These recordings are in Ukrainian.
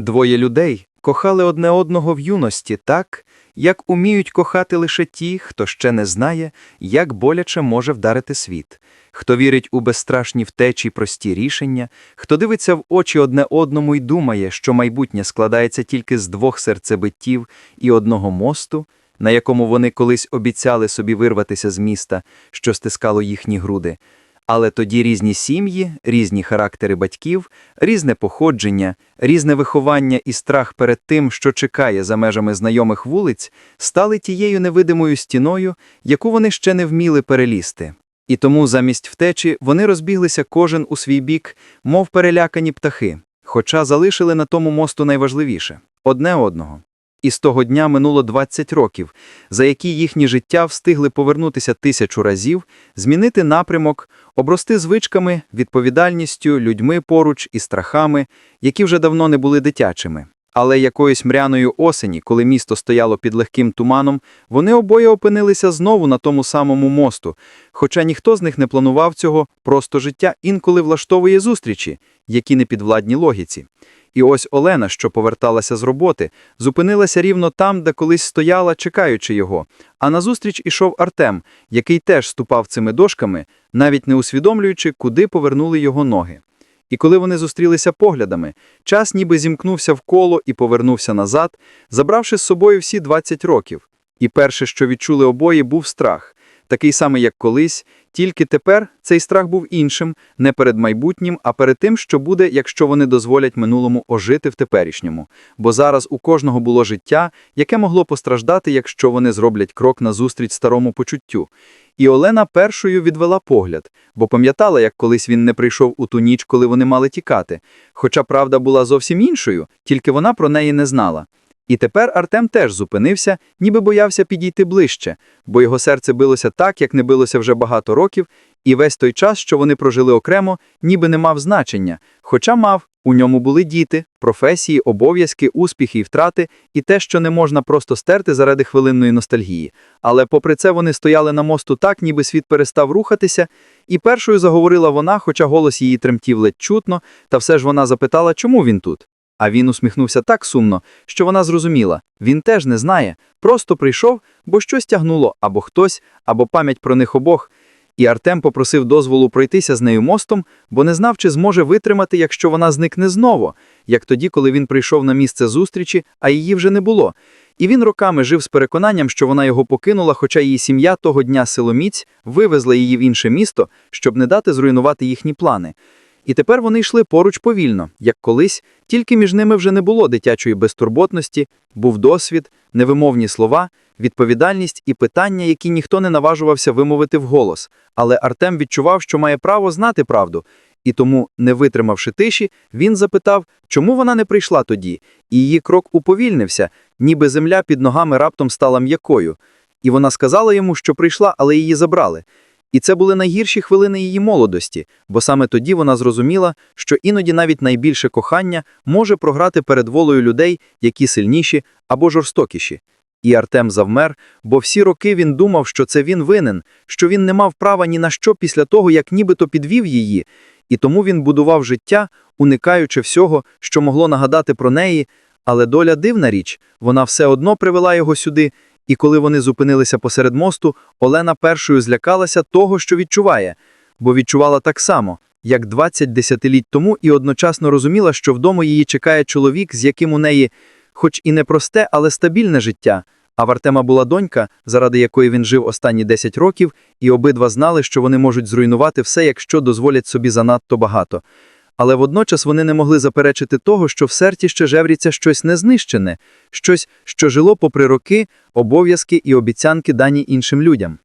Двоє людей кохали одне одного в юності так, як уміють кохати лише ті, хто ще не знає, як боляче може вдарити світ, хто вірить у безстрашні втечі прості рішення, хто дивиться в очі одне одному й думає, що майбутнє складається тільки з двох серцебиттів і одного мосту, на якому вони колись обіцяли собі вирватися з міста, що стискало їхні груди. Але тоді різні сім'ї, різні характери батьків, різне походження, різне виховання і страх перед тим, що чекає за межами знайомих вулиць, стали тією невидимою стіною, яку вони ще не вміли перелізти. І тому замість втечі вони розбіглися кожен у свій бік, мов перелякані птахи, хоча залишили на тому мосту найважливіше одне одного. І з того дня минуло 20 років, за які їхні життя встигли повернутися тисячу разів, змінити напрямок, обрости звичками, відповідальністю, людьми поруч і страхами, які вже давно не були дитячими. Але якоїсь мряної осені, коли місто стояло під легким туманом, вони обоє опинилися знову на тому самому мосту, хоча ніхто з них не планував цього, просто життя інколи влаштовує зустрічі, які не підвладні логіці. І ось Олена, що поверталася з роботи, зупинилася рівно там, де колись стояла, чекаючи його. А назустріч ішов Артем, який теж ступав цими дошками, навіть не усвідомлюючи, куди повернули його ноги. І коли вони зустрілися поглядами, час ніби зімкнувся в коло і повернувся назад, забравши з собою всі 20 років. І перше, що відчули обоє, був страх, такий самий, як колись, тільки тепер цей страх був іншим, не перед майбутнім, а перед тим, що буде, якщо вони дозволять минулому ожити в теперішньому. Бо зараз у кожного було життя, яке могло постраждати, якщо вони зроблять крок назустріч старому почуттю. І Олена першою відвела погляд, бо пам'ятала, як колись він не прийшов у ту ніч, коли вони мали тікати. Хоча правда була зовсім іншою, тільки вона про неї не знала. І тепер Артем теж зупинився, ніби боявся підійти ближче, бо його серце билося так, як не билося вже багато років, і весь той час, що вони прожили окремо, ніби не мав значення, хоча мав, у ньому були діти, професії, обов'язки, успіхи і втрати, і те, що не можна просто стерти заради хвилинної ностальгії. Але попри це вони стояли на мосту так, ніби світ перестав рухатися, і першою заговорила вона, хоча голос її тремтів ледь чутно, та все ж вона запитала, чому він тут. А він усміхнувся так сумно, що вона зрозуміла, він теж не знає, просто прийшов, бо щось тягнуло або хтось, або пам'ять про них обох. І Артем попросив дозволу пройтися з нею мостом, бо не знав, чи зможе витримати, якщо вона зникне знову, як тоді, коли він прийшов на місце зустрічі, а її вже не було. І він роками жив з переконанням, що вона його покинула, хоча її сім'я того дня силоміць вивезла її в інше місто, щоб не дати зруйнувати їхні плани. І тепер вони йшли поруч повільно, як колись, тільки між ними вже не було дитячої безтурботності, був досвід, невимовні слова, відповідальність і питання, які ніхто не наважувався вимовити вголос. Але Артем відчував, що має право знати правду. І тому, не витримавши тиші, він запитав, чому вона не прийшла тоді, і її крок уповільнився, ніби земля під ногами раптом стала м'якою. І вона сказала йому, що прийшла, але її забрали. І це були найгірші хвилини її молодості, бо саме тоді вона зрозуміла, що іноді навіть найбільше кохання може програти перед волею людей, які сильніші або жорстокіші. І Артем завмер, бо всі роки він думав, що це він винен, що він не мав права ні на що після того, як нібито підвів її, і тому він будував життя, уникаючи всього, що могло нагадати про неї, але доля дивна річ, вона все одно привела його сюди, і коли вони зупинилися посеред мосту, Олена першою злякалася того, що відчуває, бо відчувала так само, як 20 десятиліть тому, і одночасно розуміла, що вдома її чекає чоловік, з яким у неї, хоч і не просте, але стабільне життя. А в Артема була донька, заради якої він жив останні 10 років, і обидва знали, що вони можуть зруйнувати все, якщо дозволять собі занадто багато. Але водночас вони не могли заперечити того, що в серці ще жевріться щось незнищене, щось, що жило попри роки, обов'язки і обіцянки дані іншим людям.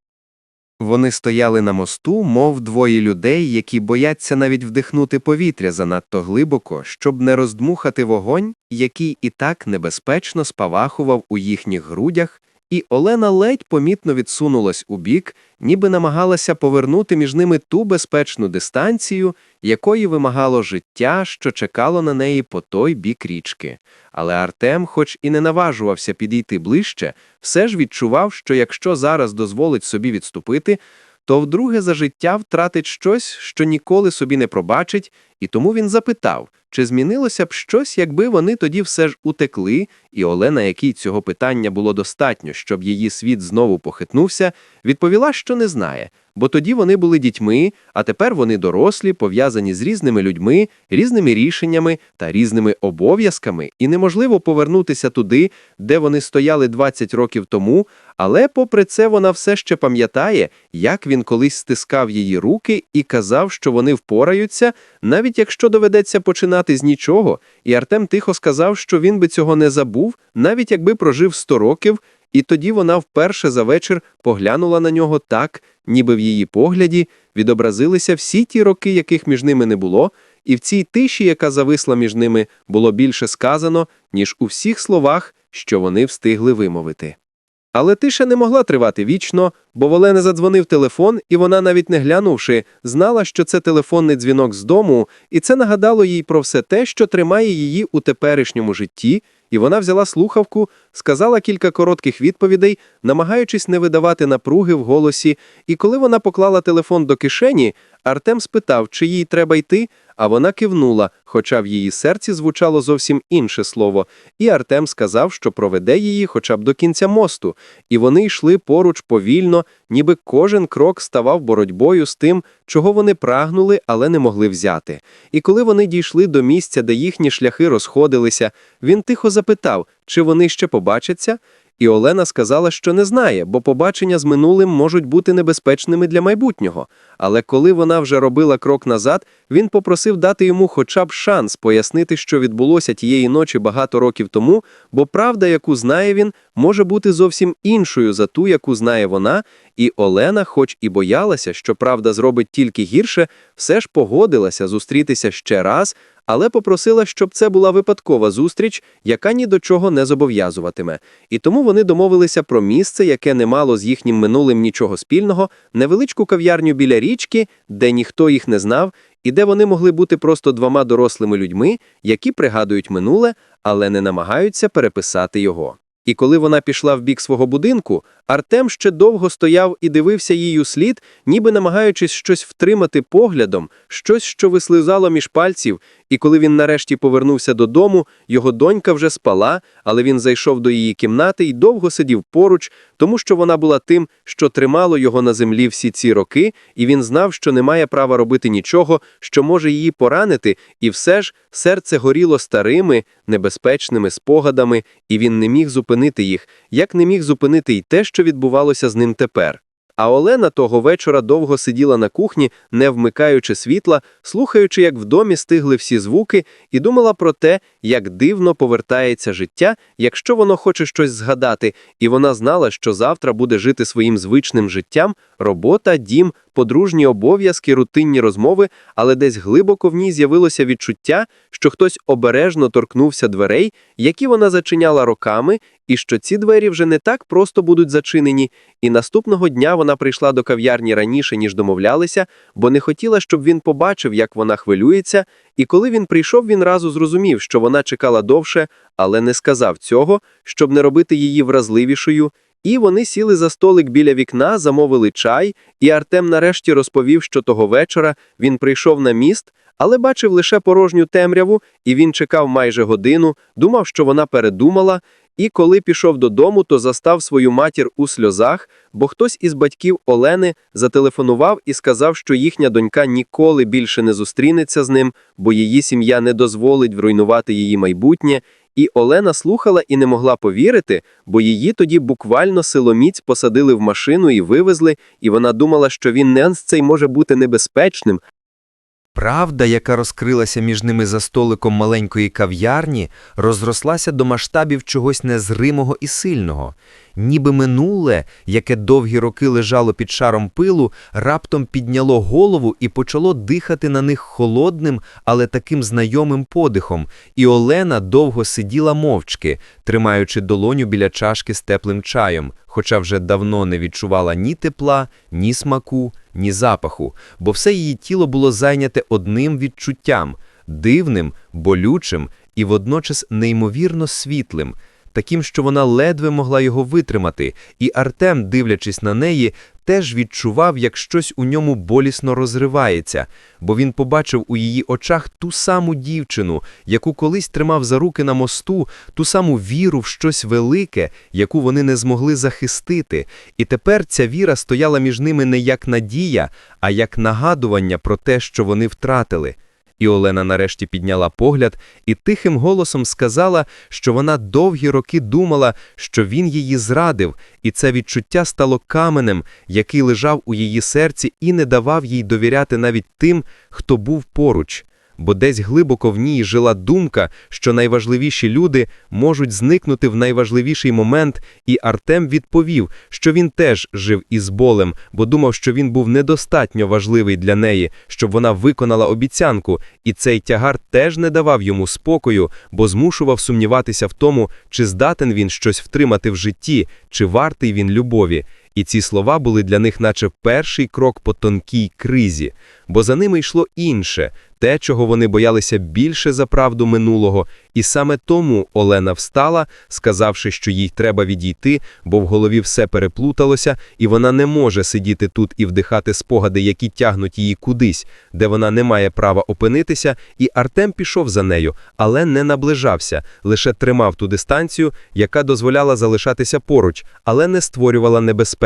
Вони стояли на мосту, мов двоє людей, які бояться навіть вдихнути повітря занадто глибоко, щоб не роздмухати вогонь, який і так небезпечно спавахував у їхніх грудях, і Олена ледь помітно відсунулась у бік, ніби намагалася повернути між ними ту безпечну дистанцію, якої вимагало життя, що чекало на неї по той бік річки. Але Артем, хоч і не наважувався підійти ближче, все ж відчував, що якщо зараз дозволить собі відступити, то вдруге за життя втратить щось, що ніколи собі не пробачить, і тому він запитав, чи змінилося б щось, якби вони тоді все ж утекли, і Олена, якій цього питання було достатньо, щоб її світ знову похитнувся, відповіла, що не знає, бо тоді вони були дітьми, а тепер вони дорослі, пов'язані з різними людьми, різними рішеннями та різними обов'язками, і неможливо повернутися туди, де вони стояли 20 років тому, але попри це вона все ще пам'ятає, як він колись стискав її руки і казав, що вони впораються, навіть якщо доведеться починати з нічого, і Артем тихо сказав, що він би цього не забув, навіть якби прожив 100 років, і тоді вона вперше за вечір поглянула на нього так, ніби в її погляді відобразилися всі ті роки, яких між ними не було, і в цій тиші, яка зависла між ними, було більше сказано, ніж у всіх словах, що вони встигли вимовити. Але тиша не могла тривати вічно, бо в задзвонив телефон, і вона, навіть не глянувши, знала, що це телефонний дзвінок з дому, і це нагадало їй про все те, що тримає її у теперішньому житті, і вона взяла слухавку, сказала кілька коротких відповідей, намагаючись не видавати напруги в голосі, і коли вона поклала телефон до кишені, Артем спитав, чи їй треба йти, а вона кивнула, хоча в її серці звучало зовсім інше слово, і Артем сказав, що проведе її хоча б до кінця мосту, і вони йшли поруч повільно, ніби кожен крок ставав боротьбою з тим, чого вони прагнули, але не могли взяти. І коли вони дійшли до місця, де їхні шляхи розходилися, він тихо запитав, чи вони ще побачаться. І Олена сказала, що не знає, бо побачення з минулим можуть бути небезпечними для майбутнього. Але коли вона вже робила крок назад, він попросив дати йому хоча б шанс пояснити, що відбулося тієї ночі багато років тому, бо правда, яку знає він, може бути зовсім іншою за ту, яку знає вона, і Олена, хоч і боялася, що правда зробить тільки гірше, все ж погодилася зустрітися ще раз, але попросила, щоб це була випадкова зустріч, яка ні до чого не зобов'язуватиме. І тому вони домовилися про місце, яке не мало з їхнім минулим нічого спільного, невеличку кав'ярню біля річки, де ніхто їх не знав, і де вони могли бути просто двома дорослими людьми, які пригадують минуле, але не намагаються переписати його. І коли вона пішла в бік свого будинку, Артем ще довго стояв і дивився їй слід, ніби намагаючись щось втримати поглядом, щось, що вислизало між пальців, і коли він нарешті повернувся додому, його донька вже спала, але він зайшов до її кімнати і довго сидів поруч, тому що вона була тим, що тримало його на землі всі ці роки, і він знав, що не має права робити нічого, що може її поранити, і все ж серце горіло старими, небезпечними спогадами, і він не міг зупинити їх, як не міг зупинити й те, що відбувалося з ним тепер. А Олена того вечора довго сиділа на кухні, не вмикаючи світла, слухаючи, як в домі стигли всі звуки, і думала про те, як дивно повертається життя, якщо воно хоче щось згадати, і вона знала, що завтра буде жити своїм звичним життям, робота, дім, подружні обов'язки, рутинні розмови, але десь глибоко в ній з'явилося відчуття, що хтось обережно торкнувся дверей, які вона зачиняла роками, і що ці двері вже не так просто будуть зачинені. І наступного дня вона прийшла до кав'ярні раніше, ніж домовлялися, бо не хотіла, щоб він побачив, як вона хвилюється, і коли він прийшов, він разу зрозумів, що вона чекала довше, але не сказав цього, щоб не робити її вразливішою. І вони сіли за столик біля вікна, замовили чай, і Артем нарешті розповів, що того вечора він прийшов на міст, але бачив лише порожню темряву, і він чекав майже годину, думав, що вона передумала, і коли пішов додому, то застав свою матір у сльозах, бо хтось із батьків Олени зателефонував і сказав, що їхня донька ніколи більше не зустрінеться з ним, бо її сім'я не дозволить вруйнувати її майбутнє. І Олена слухала і не могла повірити, бо її тоді буквально силоміць посадили в машину і вивезли, і вона думала, що він не цей може бути небезпечним, Правда, яка розкрилася між ними за столиком маленької кав'ярні, розрослася до масштабів чогось незримого і сильного. Ніби минуле, яке довгі роки лежало під шаром пилу, раптом підняло голову і почало дихати на них холодним, але таким знайомим подихом, і Олена довго сиділа мовчки, тримаючи долоню біля чашки з теплим чаєм, хоча вже давно не відчувала ні тепла, ні смаку, ні запаху, бо все її тіло було зайняте одним відчуттям – дивним, болючим і водночас неймовірно світлим, таким, що вона ледве могла його витримати, і Артем, дивлячись на неї, теж відчував, як щось у ньому болісно розривається, бо він побачив у її очах ту саму дівчину, яку колись тримав за руки на мосту, ту саму віру в щось велике, яку вони не змогли захистити, і тепер ця віра стояла між ними не як надія, а як нагадування про те, що вони втратили. І Олена нарешті підняла погляд і тихим голосом сказала, що вона довгі роки думала, що він її зрадив, і це відчуття стало каменем, який лежав у її серці і не давав їй довіряти навіть тим, хто був поруч. Бо десь глибоко в ній жила думка, що найважливіші люди можуть зникнути в найважливіший момент, і Артем відповів, що він теж жив із болем, бо думав, що він був недостатньо важливий для неї, щоб вона виконала обіцянку, і цей тягар теж не давав йому спокою, бо змушував сумніватися в тому, чи здатен він щось втримати в житті, чи вартий він любові. І ці слова були для них наче перший крок по тонкій кризі, бо за ними йшло інше, те, чого вони боялися більше за правду минулого, і саме тому Олена встала, сказавши, що їй треба відійти, бо в голові все переплуталося, і вона не може сидіти тут і вдихати спогади, які тягнуть її кудись, де вона не має права опинитися, і Артем пішов за нею, але не наближався, лише тримав ту дистанцію, яка дозволяла залишатися поруч, але не створювала небезпеки.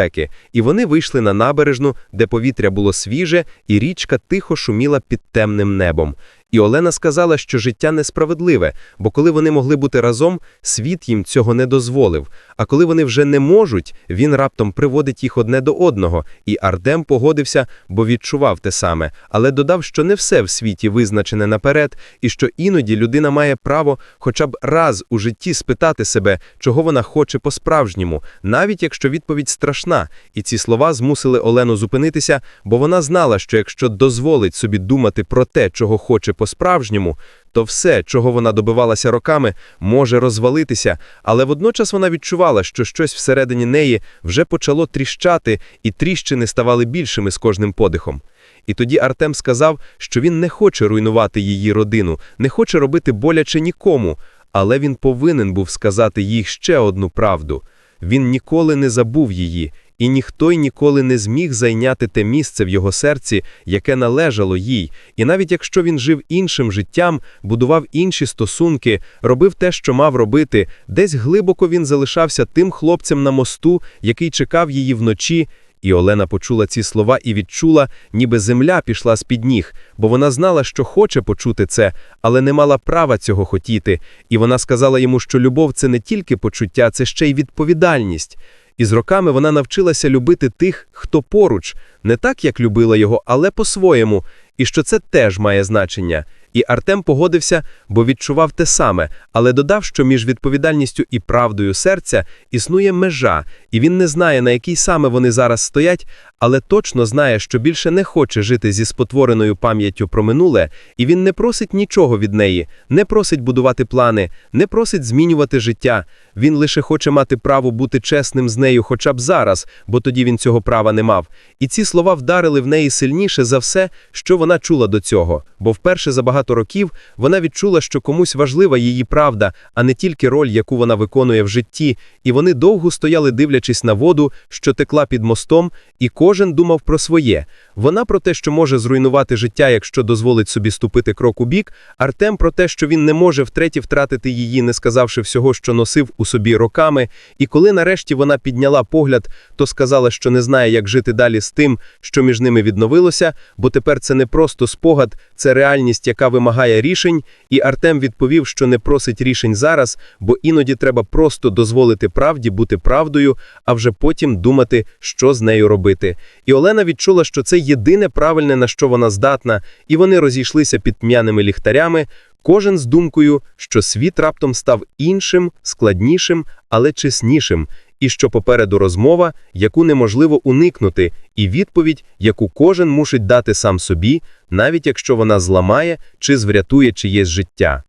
І вони вийшли на набережну, де повітря було свіже, і річка тихо шуміла під темним небом. І Олена сказала, що життя несправедливе, бо коли вони могли бути разом, світ їм цього не дозволив. А коли вони вже не можуть, він раптом приводить їх одне до одного, і Ардем погодився, бо відчував те саме, але додав, що не все в світі визначене наперед, і що іноді людина має право хоча б раз у житті спитати себе, чого вона хоче по-справжньому, навіть якщо відповідь страшна. І ці слова змусили Олену зупинитися, бо вона знала, що якщо дозволить собі думати про те, чого хоче по-справжньому, то все, чого вона добивалася роками, може розвалитися, але водночас вона відчувала, що щось всередині неї вже почало тріщати, і тріщини ставали більшими з кожним подихом. І тоді Артем сказав, що він не хоче руйнувати її родину, не хоче робити боляче нікому, але він повинен був сказати їй ще одну правду. Він ніколи не забув її, і ніхто й ніколи не зміг зайняти те місце в його серці, яке належало їй. І навіть якщо він жив іншим життям, будував інші стосунки, робив те, що мав робити, десь глибоко він залишався тим хлопцем на мосту, який чекав її вночі. І Олена почула ці слова і відчула, ніби земля пішла з-під ніг, бо вона знала, що хоче почути це, але не мала права цього хотіти. І вона сказала йому, що любов це не тільки почуття, це ще й відповідальність. І з роками вона навчилася любити тих, хто поруч, не так, як любила його, але по-своєму, і що це теж має значення. І Артем погодився, бо відчував те саме, але додав, що між відповідальністю і правдою серця існує межа, і він не знає, на якій саме вони зараз стоять, але точно знає, що більше не хоче жити зі спотвореною пам'яттю про минуле, і він не просить нічого від неї, не просить будувати плани, не просить змінювати життя. Він лише хоче мати право бути чесним з нею хоча б зараз, бо тоді він цього права не мав. І ці слова вдарили в неї сильніше за все, що вона чула до цього, бо вперше за багато років вона відчула, що комусь важлива її правда, а не тільки роль, яку вона виконує в житті, і вони довго стояли, дивлячись на воду, що текла під мостом, і кожен думав про своє. Вона про те, що може зруйнувати життя, якщо дозволить собі ступити крок у бік, Артем про те, що він не може втретє втратити її, не сказавши всього, що носив у собі роками, і коли нарешті вона підняла погляд, то сказала, що не знає, як жити далі з тим, що між ними відновилося, бо тепер це не просто спогад, це реальність, яка вимагає рішень, і Артем відповів, що не просить рішень зараз, бо іноді треба просто дозволити правді бути правдою, а вже потім думати, що з нею робити. І Олена відчула, що це єдине правильне, на що вона здатна, і вони розійшлися під тьмяними ліхтарями, кожен з думкою, що світ раптом став іншим, складнішим, але чеснішим, і що попереду розмова, яку неможливо уникнути, і відповідь, яку кожен мусить дати сам собі, навіть якщо вона зламає чи зврятує чиєсь життя.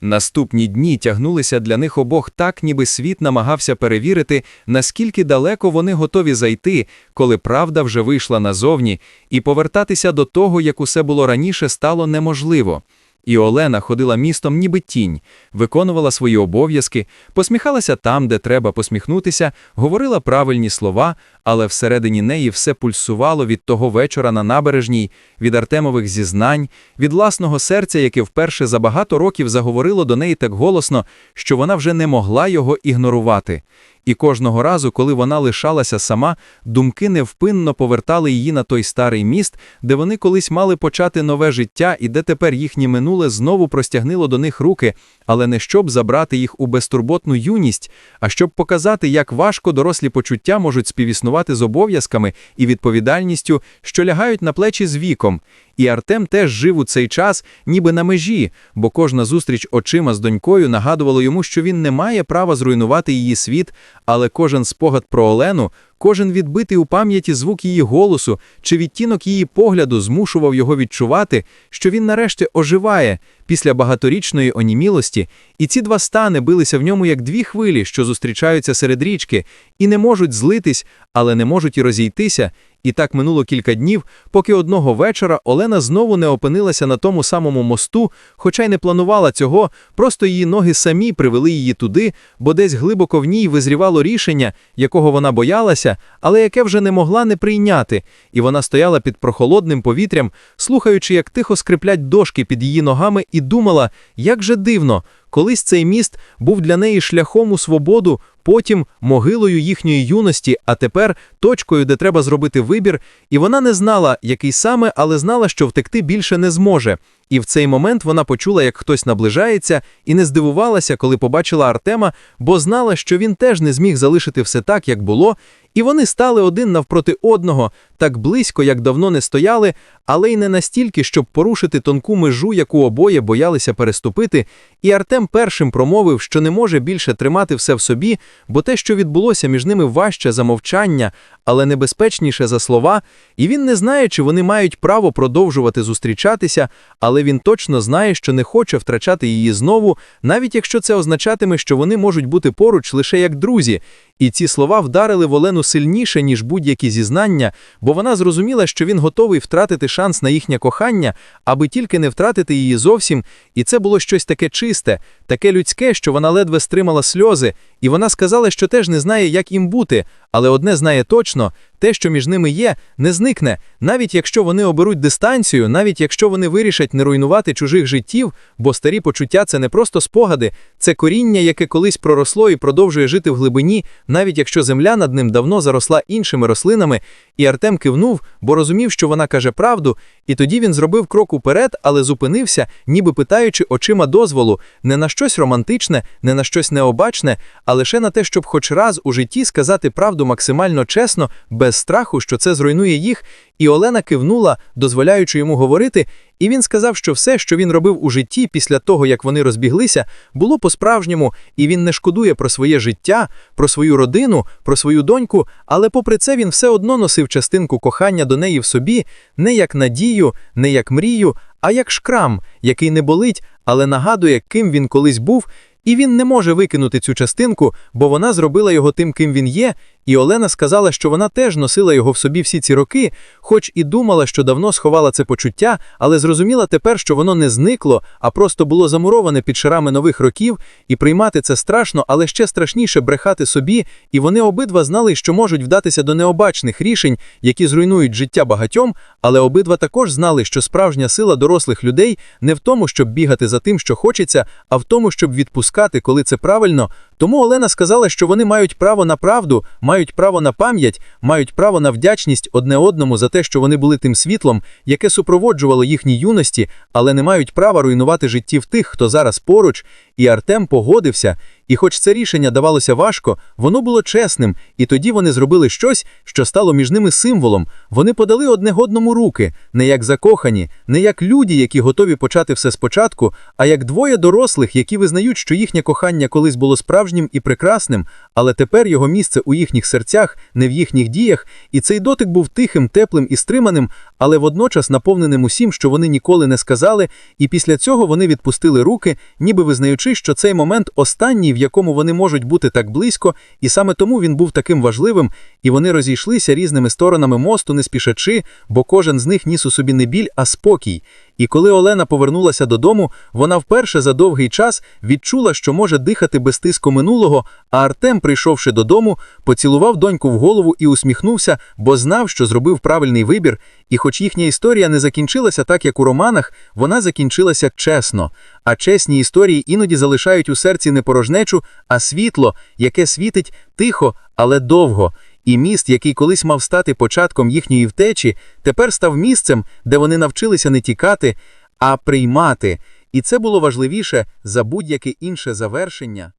Наступні дні тягнулися для них обох так, ніби світ намагався перевірити, наскільки далеко вони готові зайти, коли правда вже вийшла назовні, і повертатися до того, як усе було раніше, стало неможливо. І Олена ходила містом ніби тінь, виконувала свої обов'язки, посміхалася там, де треба посміхнутися, говорила правильні слова, але всередині неї все пульсувало від того вечора на набережній, від Артемових зізнань, від власного серця, яке вперше за багато років заговорило до неї так голосно, що вона вже не могла його ігнорувати. І кожного разу, коли вона лишалася сама, думки невпинно повертали її на той старий міст, де вони колись мали почати нове життя і де тепер їхнє минуле знову простягнило до них руки, але не щоб забрати їх у безтурботну юність, а щоб показати, як важко дорослі почуття можуть співіснувати з обов'язками і відповідальністю, що лягають на плечі з віком. І Артем теж жив у цей час, ніби на межі, бо кожна зустріч очима з донькою нагадувала йому, що він не має права зруйнувати її світ, але кожен спогад про Олену, кожен відбитий у пам'яті звук її голосу чи відтінок її погляду змушував його відчувати, що він нарешті оживає після багаторічної онімілості, і ці два стани билися в ньому як дві хвилі, що зустрічаються серед річки, і не можуть злитись, але не можуть і розійтися. І так минуло кілька днів, поки одного вечора Олена знову не опинилася на тому самому мосту, хоча й не планувала цього, просто її ноги самі привели її туди, бо десь глибоко в ній визрівало рішення, якого вона боялася, але яке вже не могла не прийняти, і вона стояла під прохолодним повітрям, слухаючи, як тихо скриплять дошки під її ногами, і думала, як же дивно, колись цей міст був для неї шляхом у свободу, потім могилою їхньої юності, а тепер точкою, де треба зробити вибір, і вона не знала, який саме, але знала, що втекти більше не зможе. І в цей момент вона почула, як хтось наближається, і не здивувалася, коли побачила Артема, бо знала, що він теж не зміг залишити все так, як було, і вони стали один навпроти одного, так близько, як давно не стояли, але й не настільки, щоб порушити тонку межу, яку обоє боялися переступити, і Артем першим промовив, що не може більше тримати все в собі, бо те, що відбулося між ними важче за мовчання, але небезпечніше за слова, і він не знає, чи вони мають право продовжувати зустрічатися, але він точно знає, що не хоче втрачати її знову, навіть якщо це означатиме, що вони можуть бути поруч лише як друзі. І ці слова вдарили в Олену сильніше, ніж будь-які зізнання, бо вона зрозуміла, що він готовий втратити шанс на їхнє кохання, аби тільки не втратити її зовсім, і це було щось таке чисте, таке людське, що вона ледве стримала сльози, і вона сказала, що теж не знає, як їм бути, але одне знає точно. Те, що між ними є, не зникне, навіть якщо вони оберуть дистанцію, навіть якщо вони вирішать не руйнувати чужих життів, бо старі почуття це не просто спогади, це коріння, яке колись проросло і продовжує жити в глибині, навіть якщо земля над ним давно заросла іншими рослинами. І Артем кивнув, бо розумів, що вона каже правду, і тоді він зробив крок уперед, але зупинився, ніби питаючи очима дозволу не на щось романтичне, не на щось необачне, а лише на те, щоб хоч раз у житті сказати правду максимально чесно, без страху, що це зруйнує їх, і Олена кивнула, дозволяючи йому говорити, і він сказав, що все, що він робив у житті після того, як вони розбіглися, було по-справжньому, і він не шкодує про своє життя, про свою родину, про свою доньку, але попри це він все одно носив частинку кохання до неї в собі, не як надію, не як мрію, а як шкрам, який не болить, але нагадує, ким він колись був. І він не може викинути цю частинку, бо вона зробила його тим, ким він є, і Олена сказала, що вона теж носила його в собі всі ці роки, хоч і думала, що давно сховала це почуття, але зрозуміла тепер, що воно не зникло, а просто було замуроване під шарами нових років, і приймати це страшно, але ще страшніше брехати собі, і вони обидва знали, що можуть вдатися до необачних рішень, які зруйнують життя багатьом, але обидва також знали, що справжня сила дорослих людей не в тому, щоб бігати за тим, що хочеться, а в тому, щоб відпускати, коли це правильно. Тому Олена сказала, що вони мають право на правду, мають право на пам'ять, мають право на вдячність одне одному за те, що вони були тим світлом, яке супроводжувало їхні юності, але не мають права руйнувати життів тих, хто зараз поруч. І Артем погодився. І хоч це рішення давалося важко, воно було чесним, і тоді вони зробили щось, що стало між ними символом. Вони подали одне одному руки, не як закохані, не як люди, які готові почати все спочатку, а як двоє дорослих, які визнають, що їхнє кохання колись було справжнім і прекрасним, але тепер його місце у їхніх серцях, не в їхніх діях, і цей дотик був тихим, теплим і стриманим, але водночас наповненим усім, що вони ніколи не сказали, і після цього вони відпустили руки, ніби визнаючи, що цей момент останній, в якому вони можуть бути так близько, і саме тому він був таким важливим, і вони розійшлися різними сторонами мосту, не спішачи, бо кожен з них ніс у собі не біль, а спокій. І коли Олена повернулася додому, вона вперше за довгий час відчула, що може дихати без тиску минулого, а Артем, прийшовши додому, поцілував доньку в голову і усміхнувся, бо знав, що зробив правильний вибір. І хоч їхня історія не закінчилася так, як у романах, вона закінчилася чесно. А чесні історії іноді залишають у серці не порожнечу, а світло, яке світить тихо, але довго. І міст, який колись мав стати початком їхньої втечі, тепер став місцем, де вони навчилися не тікати, а приймати. І це було важливіше за будь-яке інше завершення.